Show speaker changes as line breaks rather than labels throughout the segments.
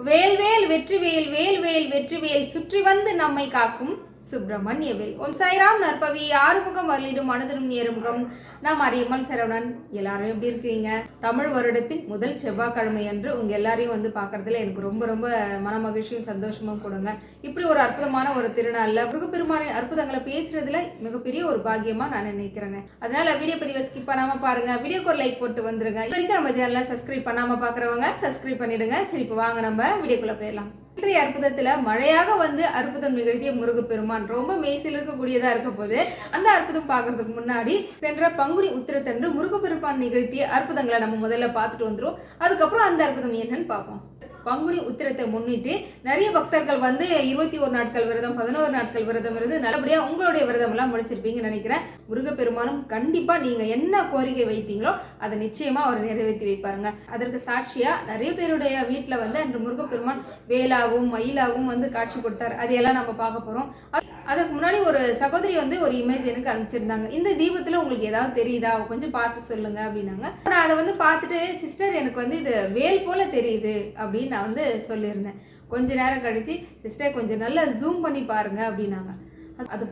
வேல்வேல் வெற்றிவேல் வேல்வேல் வெற்றிவேல் சுற்றி வந்து நம்மை காக்கும் சுப்பிரமணியவேல் ஓம் சாய்ராம் நற்பவி ஆறுமுகம் அருளிடும் மனதிலும் நேருமுகம் நான் மரியம்மன் சரவணன். எல்லாரும் எப்படி இருக்கீங்க? தமிழ் வருடத்தின் முதல் செவ்வாய்க்கிழமை அன்று உங்க எல்லாரையும் வந்து பார்க்கறதுல எனக்கு ரொம்ப ரொம்ப மன மகிழ்ச்சியும் சந்தோஷமும் கொடுங்க. இப்படி ஒரு அற்புதமான ஒரு திருநாள்ல முருகப்பெருமானின் அற்புதங்களை பேசுறதுல மிகப்பெரிய ஒரு பாக்கியமா நான் நினைக்கிறேங்க. அதனால வீடியோ பதிவை ஸ்கிப் பண்ணாம பாருங்க. வீடியோக்கு ஒரு லைக் போட்டு வந்துருங்க. இது வரைக்கும் நம்ம சேனலை சப்ஸ்கிரைப் பண்ணாம பாக்குறவங்க சப்ஸ்கிரைப் பண்ணிடுங்க. சரி இப்போ வாங்க நம்ம வீடியோக்குள்ள போயிடலாம். இன்றைய அற்புதத்துல மழையாக வந்து அற்புதம் நிகழ்த்திய முருகப்பெருமான் ரொம்ப மெய்சில் இருக்கக்கூடியதா இருக்க போது அந்த அற்புதம் பார்க்கறதுக்கு முன்னாடி சென்ற பங்கு பங்குனி உத்திரத்தன்று முருகப்பெருப்பான் நிகழ்த்திய அற்புதங்களை நம்ம முதல்ல பார்த்துட்டு வந்துடும் அதுக்கப்புறம் அந்த அற்புதம் என்னன்னு பார்ப்போம். பங்குனி உத்திரத்தை முன்னிட்டு நிறைய பக்தர்கள் வந்து இருபத்தி ஒரு நாட்கள் விரதம் பதினோரு நாட்கள் விரதம் இருந்து நல்லபடியாக உங்களுடைய விரதம் எல்லாம் முடிச்சிருப்பீங்கன்னு நினைக்கிறேன். முருகப்பெருமானும் கண்டிப்பாக நீங்கள் என்ன கோரிக்கை வைத்தீங்களோ அதை நிச்சயமாக அவர் நிறைவேற்றி வைப்பாருங்க. அதற்கு சாட்சியாக நிறைய பேருடைய வீட்டில் வந்து அன்று முருகப்பெருமான் வேலாகவும் மயிலாகவும் வந்து காட்சி கொடுத்தார். அதையெல்லாம் நம்ம பார்க்க போகிறோம் அது- அதற்கு முன்னாடி ஒரு சகோதரி வந்து ஒரு இமேஜ் எனக்கு அனுப்பிச்சிருந்தாங்க. இந்த தீபத்தில் உங்களுக்கு ஏதாவது தெரியுதா? கொஞ்சம் பார்த்து சொல்லுங்க அப்படின்னாங்க. நான் அதை வந்து பார்த்துட்டு சிஸ்டர் எனக்கு வந்து இது வேல் போல தெரியுது அப்படின்னு நான் வந்து சொல்லியிருந்தேன். கொஞ்ச நேரம் கழிச்சு சிஸ்டர் கொஞ்சம் நல்லா ஜூம் பண்ணி பாருங்க அப்படின்னாங்க. அது- அது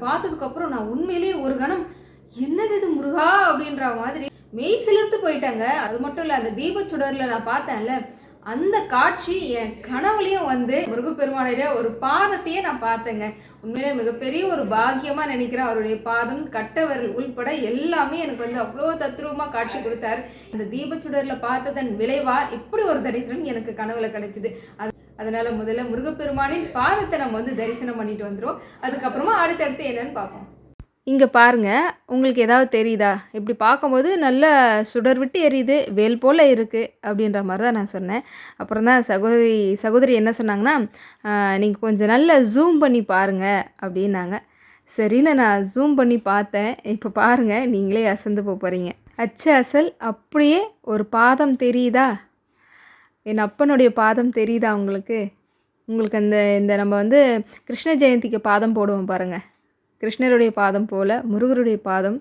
நான் உண்மையிலேயே ஒரு கணம் என்னது இது முருகா? அப்படின்ற மாதிரி மெய் சிலிர்த்து போயிட்டாங்க. அது மட்டும் இல்லை அந்த தீபச்சுடரில் நான் பார்த்தேன்ல அந்த காட்சி என் கனவுலையும் வந்து முருகப்பெருமானுடைய ஒரு பாதத்தையே நான் பார்த்தேங்க. உண்மையிலே மிகப்பெரிய ஒரு பாக்கியமா நினைக்கிறேன். அவருடைய பாதம் கட்டவரல் உள்பட எல்லாமே எனக்கு வந்து அவ்வளோ தத்ரூபமா காட்சி கொடுத்தாரு. அந்த தீபச்சுடர்ல பார்த்ததன் விளைவா இப்படி ஒரு தரிசனம் எனக்கு கனவுல கிடைச்சிது. அது அதனால முதல்ல முருகப்பெருமானின் பாதத்தை நம்ம வந்து தரிசனம் பண்ணிட்டு வந்துடும் அதுக்கப்புறமா அடுத்தடுத்து என்னன்னு பார்ப்போம். இங்கே பாருங்க உங்களுக்கு ஏதாவது தெரியுதா? இப்படி பார்க்கும்போது நல்ல சுடர் விட்டு எரியுது வேல் போல் இருக்குது அப்படின்ற மாதிரி தான் நான் சொன்னேன். அப்புறம் தான் சகோதரி சகோதரி என்ன சொன்னாங்கன்னா நீங்கள் கொஞ்சம் நல்லா ஜூம் பண்ணி பாருங்க அப்படின்னாங்க. சரின்னு நான் ஜூம் பண்ணி பார்த்தேன். இப்போ பாருங்கள் நீங்களே அசந்து போக போகிறீங்க அச்சு அசல் அப்படியே ஒரு பாதம் தெரியுதா? என் அப்பனுடைய பாதம் தெரியுதா உங்களுக்கு? உங்களுக்கு அந்த இந்த நம்ம வந்து கிருஷ்ண ஜெயந்திக்கு பாதம் போடுவோம் பாருங்கள் கிருஷ்ணருடைய பாதம் போல் முருகருடைய பாதம்.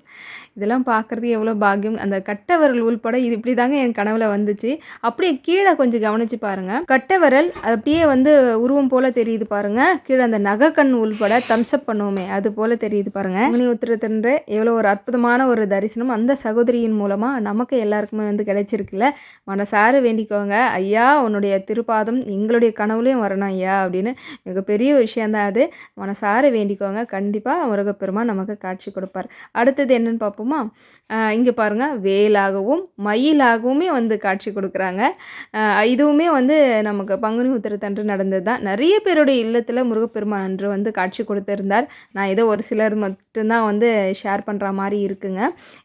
இதெல்லாம் பார்க்குறது எவ்வளோ பாக்கியம். அந்த கட்டவரல் உள்பட இது இப்படி தாங்க என் கனவில் வந்துச்சு. அப்படியே கீழே கொஞ்சம் கவனிச்சு பாருங்கள் கட்டவரல் அப்படியே வந்து உருவம் போல் தெரியுது பாருங்க. கீழே அந்த நகைக்கண் உள்பட தம்ஸ்அப் பண்ணுவோமே அது போல் தெரியுது பாருங்கள் முனி உத்திரத்தன்று எவ்வளோ ஒரு அற்புதமான ஒரு தரிசனம். அந்த சகோதரியின் மூலமாக நமக்கு எல்லாருக்குமே வந்து கிடைச்சிருக்குல்ல. மனசார வேண்டிக்கோங்க. ஐயா உன்னுடைய திருப்பாதம் எங்களுடைய கனவுலையும் வரணும் ஐயா அப்படின்னு. மிகப்பெரிய விஷயந்தான் அது. மனசார வேண்டிக்கோங்க. கண்டிப்பாக முருகப்பெருமான் நமக்கு காட்சி கொடுப்பார். அடுத்தது என்னன்னு பார்ப்போமா? இங்கே பாருங்கள் வேலாகவும் மயிலாகவுமே வந்து காட்சி கொடுக்குறாங்க. இதுவுமே வந்து நமக்கு பங்குனி உத்திரத்தன்று நடந்தது தான். நிறைய பேருடைய இல்லத்தில் முருகப்பெருமான் அன்று வந்து காட்சி கொடுத்துருந்தார். நான் ஏதோ ஒரு சிலர் மட்டும்தான் வந்து ஷேர் பண்ணுற மாதிரி இருக்குங்க.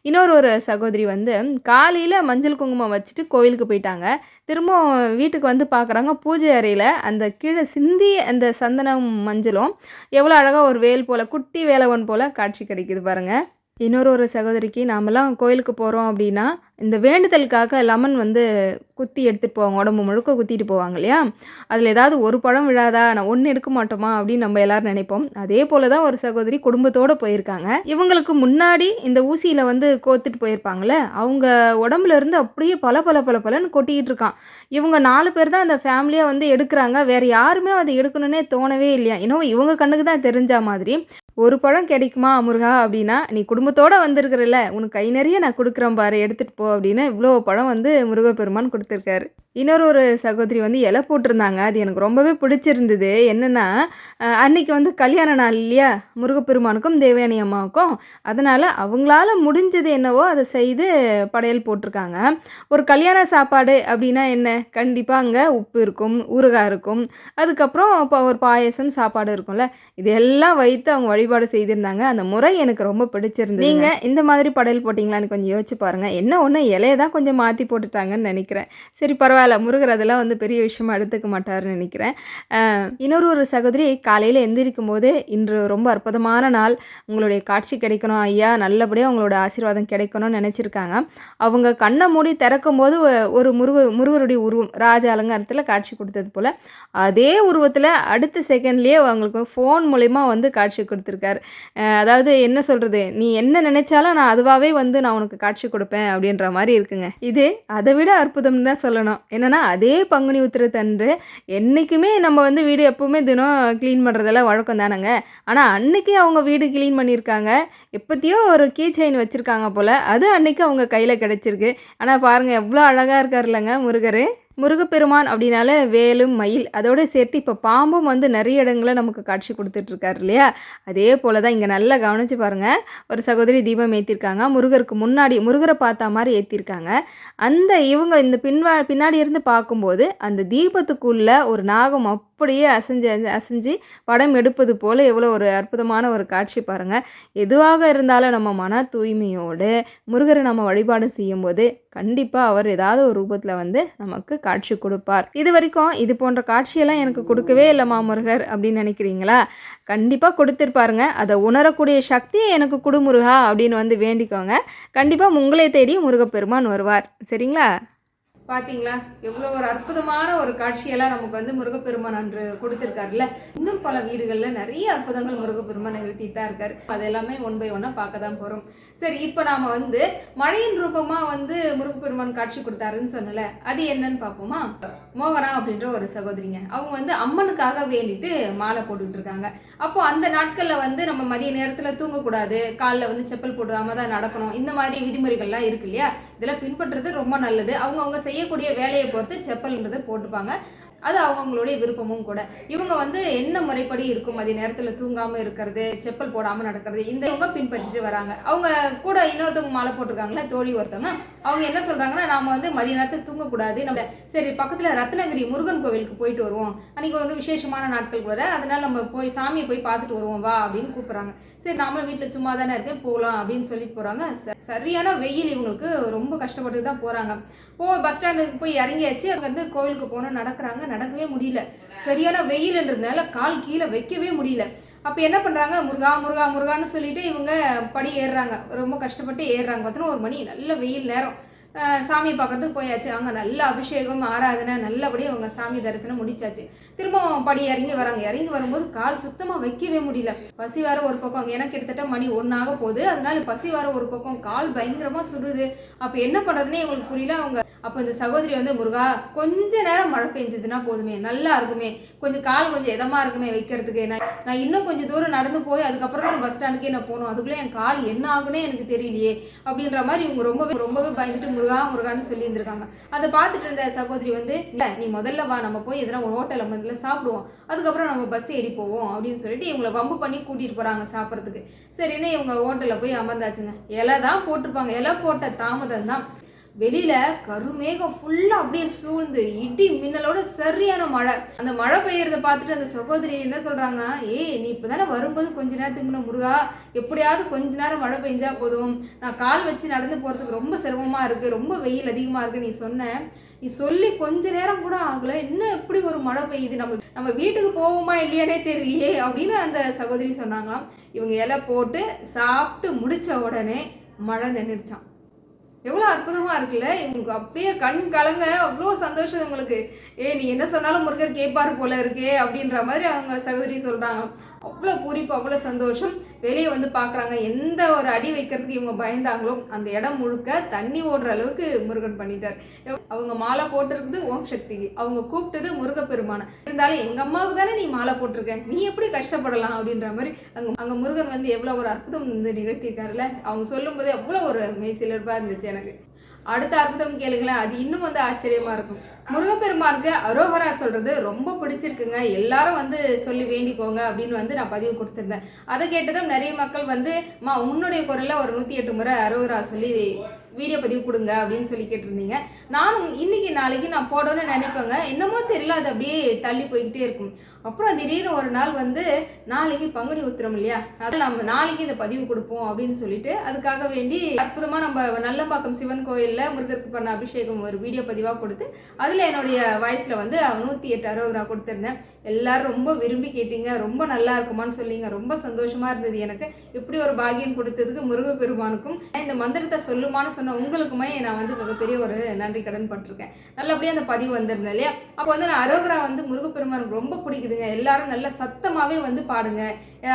இன்னொரு ஒரு சகோதரி வந்து காலையில் மஞ்சள் குங்குமம் வச்சுட்டு கோவிலுக்கு போயிட்டாங்க. திரும்ப வீட்டுக்கு வந்து பார்க்குறாங்க. பூஜை அறையில் அந்த கீழே சிந்தி அந்த சந்தனம் மஞ்சளும் எவ்வளோ அழகாக ஒரு வேல் போல் குட்டி வேலவன் போல் காட்சி கிடைக்குது பாருங்கள் இன்னொரு ஒரு சகோதரிக்கு நாமெல்லாம் கோயிலுக்கு போகிறோம் அப்படின்னா இந்த வேண்டுதலுக்காக லெமன் வந்து குத்தி எடுத்துகிட்டு போவாங்க உடம்பு முழுக்க குத்திட்டு போவாங்க இல்லையா? அதில் ஏதாவது ஒரு பழம் விழாதா? நான் ஒன்று எடுக்க மாட்டோமா? அப்படின்னு நம்ம எல்லாரும் நினைப்போம். அதே போல தான் ஒரு சகோதரி குடும்பத்தோடு போயிருக்காங்க. இவங்களுக்கு முன்னாடி இந்த ஊசியில் வந்து கோத்துட்டு போயிருப்பாங்களே அவங்க உடம்புல இருந்து அப்படியே பல பல பல பலன்னு கொட்டிக்கிட்டு இருக்கான். இவங்க நாலு பேர் தான் அந்த ஃபேமிலியாக வந்து எடுக்கிறாங்க. வேறு யாருமே அதை எடுக்கணுன்னே தோணவே இல்லையா? இன்னும் இவங்க கண்ணுக்கு தான் தெரிஞ்ச மாதிரி ஒரு பழம் கிடைக்குமா முருகா அப்படின்னா நீ குடும்பத்தோடு வந்திருக்கிறல்ல உனக்கு கை நிறைய நான் கொடுக்குறேன் பாரு எடுத்துகிட்டு போ அப்படின்னு இவ்வளோ பழம் வந்து முருகப்பெருமான் கொடுத்துருக்காரு. இன்னொரு ஒரு சகோதரி வந்து இலை போட்டிருந்தாங்க. அது எனக்கு ரொம்பவே பிடிச்சிருந்தது. என்னென்னா அஹ், அன்னைக்கு வந்து கல்யாண நாள் இல்லையா? முருகப்பெருமானுக்கும் தேவயானி அம்மாவுக்கும். அதனால் அவங்களால முடிஞ்சது என்னவோ அதை செய்து படையல் போட்டிருக்காங்க. ஒரு கல்யாண சாப்பாடு அப்படின்னா என்ன? கண்டிப்பாக அங்கே உப்பு இருக்கும் ஊறுகாய் இருக்கும். அதுக்கப்புறம் இப்போ ஒரு பாயசம் சாப்பாடு இருக்கும்ல. இதெல்லாம் வைத்து அவங்க வழிபாடு செய்திருந்தாங்க. அந்த முறை எனக்கு ரொம்ப பிடிச்சிருந்தது நீங்கள் இந்த மாதிரி படையல் போட்டிங்களான்னு கொஞ்சம் யோசிச்சு பாருங்கள் என்ன ஒன்று இலையை தான் கொஞ்சம் மாற்றி போட்டுட்டாங்கன்னு நினைக்கிறேன். சரி பரவாயில்ல. முருகர் அதெல்லாம் வந்து பெரிய விஷயமா எடுத்துக்க மாட்டாருன்னு நினைக்கிறேன். இன்னொரு ஒரு சகோதரி காலையில் எந்திரிக்கும் போது இன்று ரொம்ப அற்புதமான நாள். உங்களுடைய காட்சி கிடைக்கணும் ஐயா. நல்லபடியாக உங்களோட ஆசீர்வாதம் கிடைக்கணும்னு நினச்சிருக்காங்க. அவங்க கண்ணை மூடி திறக்கும் போது ஒரு முருக முருகருடைய உருவம் ராஜ அலங்காரத்தில் காட்சி கொடுத்தது போல் அதே உருவத்தில் அடுத்த செகண்ட்லேயே அவங்களுக்கு ஃபோன் மூலிமா வந்து காட்சி கொடுத்துருக்காரு. அதாவது என்ன சொல்கிறது நீ என்ன நினச்சாலும் நான் அதுவாகவே வந்து நான் உனக்கு காட்சி கொடுப்பேன் அப்படின்ற மாதிரி இருக்குங்க. இது அதை விட அற்புதம்னு தான் சொல்லணும். என்னென்னா அதே பங்குனி உத்திரத்தன்று என்றைக்குமே நம்ம வந்து வீடு எப்போவுமே தினம் க்ளீன் பண்ணுறதெல்லாம் வழக்கம் தானேங்க. ஆனால் அன்றைக்கே அவங்க வீடு க்ளீன் பண்ணியிருக்காங்க. எப்போத்தையோ ஒரு கீ செயின் வச்சுருக்காங்க போல் அது அன்றைக்கி அவங்க கையில் கிடச்சிருக்கு. ஆனால் பாருங்கள் எவ்வளோ அழகாக இருக்கார் இல்லைங்க முருகர். முருகப்பெருமான் அப்படின்னாலே வேலும் மயில் அதோடு சேர்த்து இப்போ பாம்பும் வந்து நிறைய இடங்களில் நமக்கு காட்சி கொடுத்துட்ருக்காரு இல்லையா? அதே போல் தான் இங்கே நல்லா கவனித்து பாருங்கள் ஒரு சகோதரி தீபம் ஏற்றிருக்காங்க முருகருக்கு முன்னாடி முருகரை பார்த்தா மாதிரி ஏற்றிருக்காங்க அந்த இவங்க இந்த பின்வா பின்னாடி இருந்து பார்க்கும்போது அந்த தீபத்துக்குள்ளே ஒரு நாகம் அப்படியே அசைஞ்சு அசைஞ்சு படம் எடுப்பது போல் எவ்வளோ ஒரு அற்புதமான ஒரு காட்சி பாருங்கள் எதுவாக இருந்தாலும் நம்ம மன தூய்மையோடு முருகரை நம்ம வழிபாடு செய்யும்போது கண்டிப்பாக அவர் ஏதாவது ஒரு ரூபத்தில் வந்து நமக்கு காட்சி கொடுப்பார். இது வரைக்கும் இது போன்ற காட்சியெல்லாம் எனக்கு கொடுக்கவே இல்லை மாமுருகர் அப்படின்னு நினைக்கிறீங்களா? கண்டிப்பாக கொடுத்துருப்பாருங்க. அதை உணரக்கூடிய சக்தியை எனக்கு கொடுமுருகா அப்படின்னு வந்து வேண்டிக்கோங்க. கண்டிப்பாக உங்களை தேடி முருகப்பெருமான் வருவார். சரிங்களா? பார்த்தீங்களா எவ்வளோ ஒரு அற்புதமான ஒரு காட்சியெல்லாம் நமக்கு வந்து முருகப்பெருமான் அன்று கொடுத்துருக்காருல்ல. இன்னும் பல வீடுகளில் நிறைய அற்புதங்கள் முருகப்பெருமான் நிகழ்த்திட்டு தான் இருக்கார். அதெல்லாமே ஒன் பை ஒன்னாக பார்க்க தான் போகிறோம் சரி இப்போ நாம் வந்து மழையின் ரூபமாக வந்து முருகப்பெருமான் காட்சி கொடுத்தாருன்னு சொன்னல அது என்னன்னு பார்ப்போமா? மோகனா அப்படின்ற ஒரு சகோதரிங்க. அவங்க வந்து அம்மனுக்காக வேண்டிட்டு மாலை போட்டுக்கிட்டு இருக்காங்க. அப்போ அந்த நாட்களில் வந்து நம்ம மதிய நேரத்தில் தூங்கக்கூடாது காலில் வந்து செப்பல் போடாமல் தான் நடக்கணும் இந்த மாதிரி விதிமுறைகள்லாம் இருக்கு இல்லையா? இதெல்லாம் பின்பற்றுறது ரொம்ப நல்லது. அவங்கவுங்க செய்யக்கூடிய வேலையை பொறுத்து செப்பல்ன்றது போட்டுப்பாங்க. அது அவங்கவுங்களுடைய விருப்பமும் கூட. இவங்க வந்து என்ன முறைப்படி இருக்கும்? மதிய நேரத்தில் தூங்காமல் இருக்கிறது செப்பல் போடாமல் நடக்கிறது இந்த இவங்க பின்பற்றிட்டு வராங்க. அவங்க கூட இன்னொருத்தவங்க மாலை போட்டிருக்காங்களா தோழி ஒருத்தவங்க. அவங்க என்ன சொல்கிறாங்கன்னா நாம் வந்து மதிய நேரத்தில் தூங்கக்கூடாது. நம்ம சரி பக்கத்தில் ரத்னகிரி முருகன் கோவிலுக்கு போயிட்டு வருவோம். அன்றைக்கி ஒரு விசேஷமான நாட்கள் கூட. அதனால் நம்ம போய் சாமியை போய் பார்த்துட்டு வருவோம் வா அப்படின்னு கூப்பிட்றாங்க. சரி நாமளும் வீட்டில் சும்மா தானே இருக்கேன் போகலாம் அப்படின்னு சொல்லி போகிறாங்க சரியான வெயில் இவங்களுக்கு ரொம்ப கஷ்டப்பட்டு தான் போகிறாங்க போ பஸ் ஸ்டாண்டுக்கு போய் இறங்கியாச்சு. அங்கே வந்து கோவிலுக்கு போனால் நடக்கிறாங்க நடக்கவே முடியல. சரியான வெயில்ன்றதுனால கால் கீழே வைக்கவே முடியல. அப்போ என்ன பண்ணுறாங்க முருகா முருகா முருகான்னு சொல்லிட்டு இவங்க படி ஏறுறாங்க. ரொம்ப கஷ்டப்பட்டு ஏறுறாங்க. பார்த்தோன்னா ஒரு மணி நல்ல வெயில் நேரம். சாமியை சாமி பார்க்கறதுக்கு போயாச்சு. அங்கே நல்ல அபிஷேகம் ஆராதனை நல்லபடியாக அவங்க சாமி தரிசனம் முடிச்சாச்சு. திரும்பவும் படி இறங்கி வராங்க. இறங்கி வரும்போது கால் சுத்தமாக வைக்கவே முடியல. பசி வர ஒரு பக்கம். எனக்கு கிட்டத்தட்ட மணி ஒன்றாக போகுது. அதனால பசி வர ஒரு பக்கம். கால் பயங்கரமாக சுடுது அப்போ என்ன பண்ணுறதுனே எங்களுக்கு புரியல. அவங்க அப்போ இந்த சகோதரி வந்து முருகா கொஞ்ச நேரம் மழை பெஞ்சதுன்னா போதுமே. நல்லா இருக்குமே. கொஞ்சம் கால் கொஞ்சம் இதமாக இருக்குமே வைக்கிறதுக்கு. நான் நான் இன்னும் கொஞ்சம் தூரம் நடந்து போய் அதுக்கப்புறம் தான் பஸ் ஸ்டாண்டுக்கே நான் போகணும். அதுக்குள்ளே என் கால் என்ன ஆகுனே எனக்கு தெரியலையே. அப்படின்ற மாதிரி இவங்க ரொம்பவே ரொம்பவே பயந்துட்டு முருகா முருகான்னு சொல்லி இருந்திருக்காங்க அதை பார்த்துட்டு இருந்த சகோதரி வந்து இல்லை நீ முதல்ல வா. நம்ம போய் எதனா ஒரு ஹோட்டலில் வந்து முதல்ல சாப்பிடுவோம். அதுக்கப்புறம் நம்ம பஸ் ஏறி போவோம் அப்படின்னு சொல்லிட்டு இவங்களை வம்பு பண்ணி கூட்டிகிட்டு போகிறாங்க சாப்பிட்றதுக்கு. சரின்னு இவங்க ஹோட்டலில் போய் அமர்ந்தாச்சுங்க? இலை தான் போட்டிருப்பாங்க. இலை போட்ட தாமதம் தான். வெளியில கருமேகம் ஃபுல்லா அப்படியே சூழ்ந்து இடி மின்னலோட சரியான மழை. அந்த மழை பெய்யறத பார்த்துட்டு அந்த சகோதரி என்ன சொல்றாங்கன்னா ஏய் நீ இப்பதானே வரும்போது கொஞ்ச நேரத்துக்கு முன்ன முருகா? எப்படியாவது கொஞ்ச நேரம் மழை பெஞ்சா போதும். நான் கால் வச்சு நடந்து போறதுக்கு ரொம்ப சிரமமா இருக்கு. ரொம்ப வெயில் அதிகமா இருக்கு. நீ சொன்ன சொல்லி கொஞ்ச நேரம் கூட ஆகல. இன்னும் எப்படி ஒரு மழை பெய்யுது? நம்ம நம்ம வீட்டுக்கு போவோமா இல்லையானே தெரியலையே அப்படின்னு அந்த சகோதரி சொன்னாங்களாம். இவங்க இலை போட்டு சாப்பிட்டு முடிச்ச உடனே மழை நின்றுச்சான் எவ்வளோ அற்புதமாக இருக்குல்ல? இவங்களுக்கு அப்படியே கண் கலங்க. அவ்வளோ சந்தோஷம் இவங்களுக்கு. ஏ நீ என்ன சொன்னாலும் முருகர் கேட்பார் போல இருக்கே அப்படின்ற மாதிரி அவங்க சகோதரி சொல்கிறாங்க அவ்வளோ பூரிப்பு அவ்வளோ சந்தோஷம். வெளியே வந்து பார்க்குறாங்க எந்த ஒரு அடி வைக்கிறதுக்கு இவங்க பயந்தாங்களோ அந்த இடம் முழுக்க தண்ணி ஓடுற அளவுக்கு முருகன் பண்ணிட்டார். அவங்க மாலை போட்டிருக்குது ஓம் சக்திக்கு அவங்க கூப்பிட்டது முருகப்பெருமான. இருந்தாலும் எங்கள் அம்மாவுக்கு தானே நீ மாலை போட்டிருக்க? நீ எப்படி கஷ்டப்படலாம் அப்படின்ற மாதிரி அங்கே அங்கே முருகன் வந்து எவ்வளோ ஒரு அற்புதம் வந்து நிகழ்த்தியிருக்காருல அவங்க சொல்லும்போது அவ்வளோ ஒரு மெய்சிலர்பாக இருந்துச்சு எனக்கு. அடுத்த அற்புதம் கேளுங்களேன். அது இன்னும் வந்து ஆச்சரியமா இருக்கும். முருகப்பெருமானுக்கு அரோகரா சொல்றது ரொம்ப பிடிச்சிருக்குங்க. எல்லாரும் வந்து சொல்லி வேண்டிக்கோங்க அப்படின்னு வந்து நான் பதிவு கொடுத்துருந்தேன். அதை கேட்டதும் நிறைய மக்கள் வந்து மா உன்னுடைய குரல்ல ஒரு நூற்றி எட்டு முறை அரோகரா சொல்லி வீடியோ பதிவு கொடுங்க அப்படின்னு சொல்லி கேட்டிருந்தீங்க. நானும் இன்னைக்கு நாளைக்கு நான் போடணும்னு நினைப்பேங்க. என்னமோ தெரியல அது அப்படியே தள்ளி போய்கிட்டே இருக்கும். அப்புறம் திடீர்னு ஒரு நாள் வந்து நாளைக்கு பங்குனி உத்திரம் இல்லையா? அதில் நம்ம நாளைக்கு இந்த பதிவு கொடுப்போம் அப்படின்னு சொல்லிட்டு அதுக்காக வேண்டி அற்புதமாக நம்ம நல்லம்பாக்கம் சிவன் கோயிலில் முருகருக்கு பண்ண அபிஷேகம் ஒரு வீடியோ பதிவாக கொடுத்து அதில் என்னுடைய வாய்ஸில் வந்து நூற்றி எட்டு அறுபது கொடுத்துருந்தேன். எல்லாரும் ரொம்ப விரும்பி கேட்டீங்க ரொம்ப நல்லா இருக்குமான்னு சொல்லிங்க ரொம்ப சந்தோஷமா இருந்தது எனக்கு. இப்படி ஒரு பாகியம் கொடுத்ததுக்கு முருகப்பெருமானுக்கும் இந்த மந்திரத்தை சொல்லுமான்னு சொன்ன உங்களுக்குமே நான் வந்து மிகப்பெரிய ஒரு நன்றி கடன் பட்டிருக்கேன். நல்லபடியாக அந்த பதிவு வந்திருந்தேன் இல்லையா? அப்போ வந்து நான் அரோகரா வந்து முருகப்பெருமானுக்கு ரொம்ப பிடிக்குது. கேட்குதுங்க எல்லாரும் நல்ல சத்தமாகவே வந்து பாடுங்க.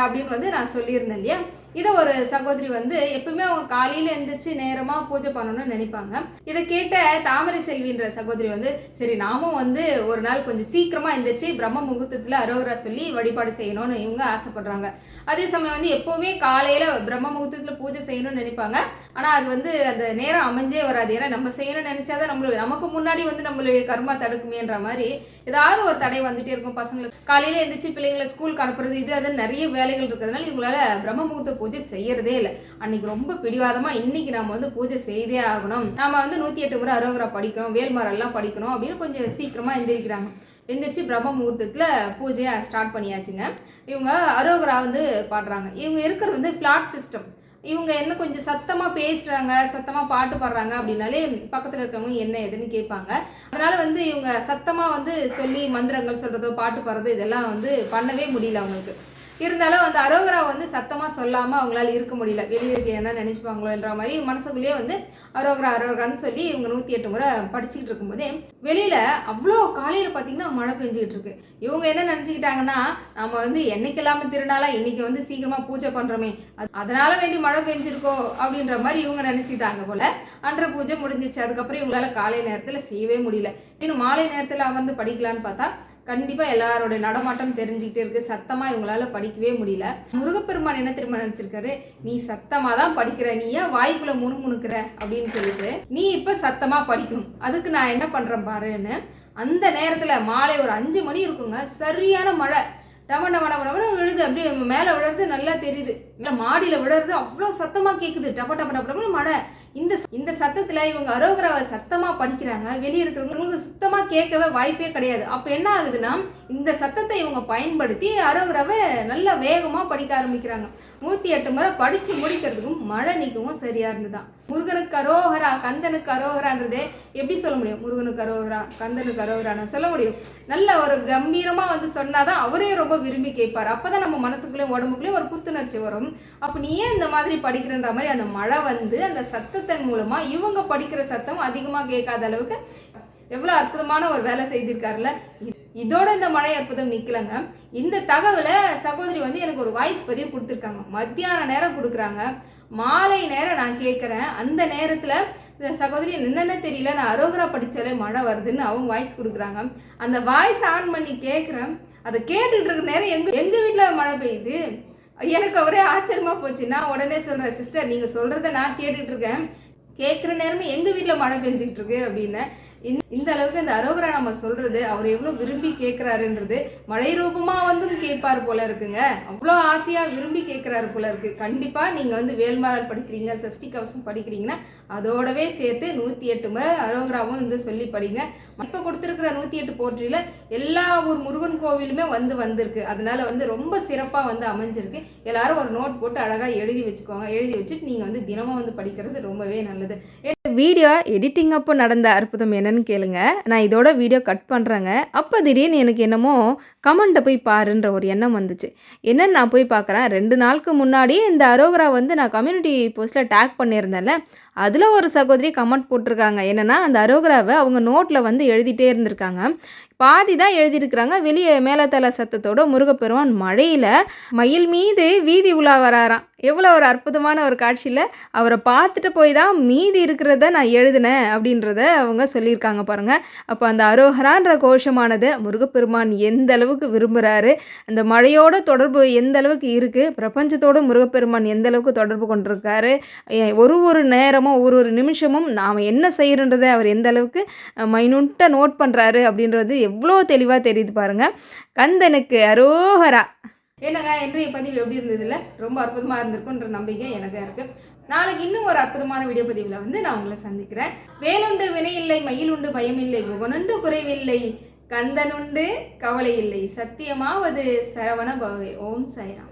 அப்படின்னு வந்து நான் சொல்லியிருந்தேன் இல்லையா? இதை ஒரு சகோதரி வந்து எப்பவுமே அவங்க காலையில எழுந்திரிச்சு நேரமா பூஜை பண்ணணும்னு நினைப்பாங்க. இதை கேட்ட தாமரை செல்வின்ற சகோதரி வந்து சரி நாமும் வந்து ஒரு நாள் கொஞ்சம் சீக்கிரமா எழுந்திரிச்சு பிரம்ம முகூர்த்தத்துல அரோகரா சொல்லி வழிபாடு செய்யணும்னு இவங்க ஆசைப்படுறாங்க. அதே சமயம் வந்து எப்பவுமே காலையில பிரம்ம முகூர்த்தத்துல பூஜை செய்யணும்னு நினைப்பாங்க. ஆனா அது வந்து அந்த நேரம் அமைஞ்சே வராது. ஏன்னா நம்ம செய்யணும்னு நினைச்சாதான் நம்மளுக்கு நமக்கு முன்னாடி வந்து நம்மளுடைய கர்மா தடுக்குமேன்ற மாதிரி ஏதாவது ஒரு தடை வந்துட்டே இருக்கும் பசங்களை. காலையில எழுந்திரிச்சு பிள்ளைங்களை ஸ்கூலுக்கு அனுப்புறது இது அது நிறைய வேலைகள் இருக்கிறதுனால இவங்களால பிரம்ம முகூர்த்த பூஜை செய்யறதே இல்லை. அன்னைக்கு ரொம்ப பிடிவாதமா இன்னைக்கு நம்ம வந்து பூஜை செய்தே ஆகணும். நாம வந்து நூத்தி எட்டு முறை அரோகரா படிக்கணும் வேல்மரெல்லாம் படிக்கணும் அப்படின்னு கொஞ்சம் சீக்கிரமா எந்திரிக்கிறாங்க. எந்திரிச்சு பிரம்ம முகூர்த்தத்தில் பூஜையை ஸ்டார்ட் பண்ணியாச்சுங்க. இவங்க அரோகரா வந்து பாடுறாங்க. இவங்க இருக்கிறது வந்து பிளாட் சிஸ்டம் இவங்க என்ன கொஞ்சம் சத்தமாக பேசுகிறாங்க சத்தமாக பாட்டு பாடுறாங்க அப்படின்னாலே பக்கத்தில் இருக்கிறவங்க என்ன ஏதுன்னு கேட்பாங்க. அதனால் வந்து இவங்க சத்தமாக வந்து சொல்லி மந்திரங்கள் சொல்கிறதோ பாட்டு பாடுறதோ இதெல்லாம் வந்து பண்ணவே முடியல அவங்களுக்கு. இருந்தாலும் அந்த அரோகரா வந்து சத்தமாக சொல்லாமல் அவங்களால இருக்க முடியல. வெளியே இருக்க என்ன நினைச்சுப்பாங்களோன்ற மாதிரி மனசுக்குள்ளேயே வந்து அரோகரா அரோகரான்னு சொல்லி இவங்க நூற்றி எட்டு முறை படிச்சுக்கிட்டு இருக்கும்போதே வெளியில் அவ்வளோ காலையில் பார்த்தீங்கன்னா மழை பெஞ்சிக்கிட்டு இருக்கு. இவங்க என்ன நினச்சிக்கிட்டாங்கன்னா நம்ம வந்து என்னைக்கு இல்லாமல் திருநாளா இன்றைக்கி வந்து சீக்கிரமாக பூஜை பண்ணுறோமே அது- அதனால வேண்டி மழை பெஞ்சிருக்கோ அப்படின்ற மாதிரி இவங்க நினச்சிக்கிட்டாங்க போல. அன்ற பூஜை முடிஞ்சிச்சு. அதுக்கப்புறம் இவங்களால காலை நேரத்தில் செய்யவே முடியல. இன்னும் மாலை நேரத்தில் அமர்ந்து படிக்கலான்னு பார்த்தா கண்டிப்பாக எல்லாரோட நடமாட்டம் தெரிஞ்சுக்கிட்டே இருக்குது சத்தமாக இவங்களால படிக்கவே முடியல. முருகப்பெருமான் என்ன திரும்ப நினச்சிருக்காரு? நீ சத்தமாக தான் படிக்கிற. நீ ஏன் வாய்க்குள்ள முணுமுணுக்கிற? அப்படின்னு சொல்லிட்டு நீ இப்போ சத்தமாக படிக்கணும். அதுக்கு நான் என்ன பண்ணுறேன் பாருன்னு. அந்த நேரத்தில் மாலை ஒரு அஞ்சு மணி இருக்குங்க. சரியான மழை. டம டம டம டம விழுது. அப்படியே மேலே விழுறது நல்லா தெரியுது. மேலே மாடியில் விழுறது அவ்வளோ சத்தமாக கேட்குது டப டப டப டபுன்னு மழை. இந்த இந்த சத்தத்தில் இவங்க அரோகராவை சத்தமாக படிக்கிறாங்க. வெளியே இருக்கிறவங்களுக்கு சுத்தமாக கேட்கவே வாய்ப்பே கிடையாது. அப்போ என்ன ஆகுதுன்னா இந்த சத்தத்தை இவங்க பயன்படுத்தி அரோகராவை நல்லா வேகமாக படிக்க ஆரம்பிக்கிறாங்க. நூற்றி எட்டு முறை படித்து முடிக்கிறதுக்கும் மழை நிற்கவும் சரியாக இருந்துதான். முருகனுக்கு அரோகரா கந்தனுக்கு அரோகரான்றதே எப்படி சொல்ல முடியும்? முருகனுக்கு அரோகரா கந்தனுக்கு அரோகரான்னு சொல்ல முடியும். நல்ல ஒரு கம்பீரமாக வந்து சொன்னாதான் அவரே ரொம்ப விரும்பி கேட்பார். அப்போ தான் நம்ம மனசுக்குள்ளேயும் உடம்புக்குள்ளேயும் ஒரு புத்துணர்ச்சி வரும். அப்போ நீ ஏன் இந்த மாதிரி படிக்கிறன்ற மாதிரி அந்த மழை வந்து அந்த சத்தத்தின் மூலமாக இவங்க படிக்கிற சத்தம் அதிகமாக கேட்காத அளவுக்கு எவ்வளோ அற்புதமான ஒரு வேலை செய்திருக்காருல்ல? இதோட இந்த மழை அற்புதம் நிற்கலங்க இந்த தகவலை சகோதரி வந்து எனக்கு ஒரு வாய்ஸ் பதிவு கொடுத்துருக்காங்க. மத்தியான நேரம் கொடுக்குறாங்க. மாலை நேரம் நான் கேட்குறேன். அந்த நேரத்தில் இந்த சகோதரி என்னென்ன தெரியல நான் அரோகரா படித்தாலே மழை வருதுன்னு அவங்க வாய்ஸ் கொடுக்குறாங்க. அந்த வாய்ஸ் ஆன் பண்ணி கேட்குறேன். அதை கேட்டுட்டு இருக்க நேரம் எங்கள் எங்கள் வீட்டில் மழை பெய்யுது? எனக்கு ஒரே ஆச்சரியமா போச்சு. நான் உடனே சொல்கிறேன் சிஸ்டர் நீங்கள் சொல்கிறத நான் கேட்டுட்ருக்கேன் கேட்குற நேரமே எங்கள் வீட்டில் மழை பெஞ்சிக்கிட்டு இருக்கு? அப்படின்னு. இந்த- அளவுக்கு இந்த அரோகரா நம்ம சொல்றது அவர் எவ்வளோ விரும்பி கேட்குறாருன்றது மழை ரூபமா வந்தும் கேட்பார் போல இருக்குங்க. அவ்வளோ ஆசையா விரும்பி கேட்குறாரு போல இருக்கு. கண்டிப்பா நீங்க வந்து வேல்மாரல் படிக்கிறீங்க சஷ்டி கவசம் படிக்கிறீங்கன்னா அதோடவே சேர்த்து நூற்றி எட்டு முறை அரோகிராவும் வந்து சொல்லி படிங்க. இப்போ கொடுத்துருக்குற நூற்றி எட்டு போற்றியில் எல்லா ஊர் முருகன் கோவிலுமே வந்து வந்திருக்கு. அதனால வந்து ரொம்ப சிறப்பாக வந்து அமைஞ்சிருக்கு. எல்லாரும் ஒரு நோட் போட்டு அழகாக எழுதி வச்சுக்கோங்க. எழுதி வச்சுட்டு நீங்கள் வந்து தினமும் வந்து படிக்கிறது ரொம்பவே நல்லது. வீடியோ எடிட்டிங் அப்போ நடந்த அற்புதம் என்னன்னு கேளுங்க. நான் இதோட வீடியோ கட் பண்ணுறேங்க அப்போ திடீர்னு எனக்கு என்னமோ கமெண்ட்டை போய் பாருன்ற ஒரு எண்ணம் வந்துச்சு. என்னென்னு நான் போய் பார்க்குறேன் ரெண்டு நாளுக்கு முன்னாடி இந்த அரோகரா வந்து நான் கம்யூனிட்டி போஸ்ட்டில் டேக் பண்ணியிருந்தேன்ல அதில் ஒரு சகோதரி கமெண்ட் போட்டிருக்காங்க. என்னென்னா அந்த அரோகராவை அவங்க நோட்டில் வந்து எழுதிட்டே இருந்திருக்காங்க. பாதி தான் எழுதியிருக்கிறாங்க. வெளியே மேலத்தல சத்தத்தோட முருகப்பெருமான் மழையில் மயில் மீது வீதி உலா வராராம். எவ்வளோ ஒரு அற்புதமான ஒரு காட்சியில் அவரை பார்த்துட்டு போய் தான் மீதி இருக்கிறத நான் எழுதினேன் அப்படின்றத அவங்க சொல்லியிருக்காங்க பாருங்கள் அப்போ அந்த அரோகரான்ற கோஷமானது முருகப்பெருமான் எந்த அளவுக்கு விரும்புகிறாரு அந்த மழையோட தொடர்பு எந்த அளவுக்கு இருக்குது பிரபஞ்சத்தோட முருகப்பெருமான் எந்த அளவுக்கு தொடர்பு கொண்டிருக்காரு ஒரு ஒரு நேரமும் ஒரு ஒரு நிமிஷமும் நாம் என்ன செய்கிறன்றதை அவர் எந்த அளவுக்கு மைனூட்டாக நோட் பண்ணுறாரு அப்படின்றது எவ்வளோ தெளிவாக தெரியுது பாருங்கள் கந்தனுக்கு அரோகரா. என்னங்க இன்றைய பதிவு எப்படி இருந்ததில்ல? ரொம்ப அற்புதமாக இருந்திருக்குன்ற நம்பிக்கை எனக்கு இருக்குது நாளைக்கு இன்னும் ஒரு அற்புதமான வீடியோ பதிவில் வந்து நான் உங்களை சந்திக்கிறேன். வேலுண்டு வினை இல்லை மயில் உண்டு பயம் இல்லை குகனுண்டு குறைவில்லை கந்தனுண்டு கவலை இல்லை சத்தியமாவது சரவண பகவே. ஓம் சாய்ராம்.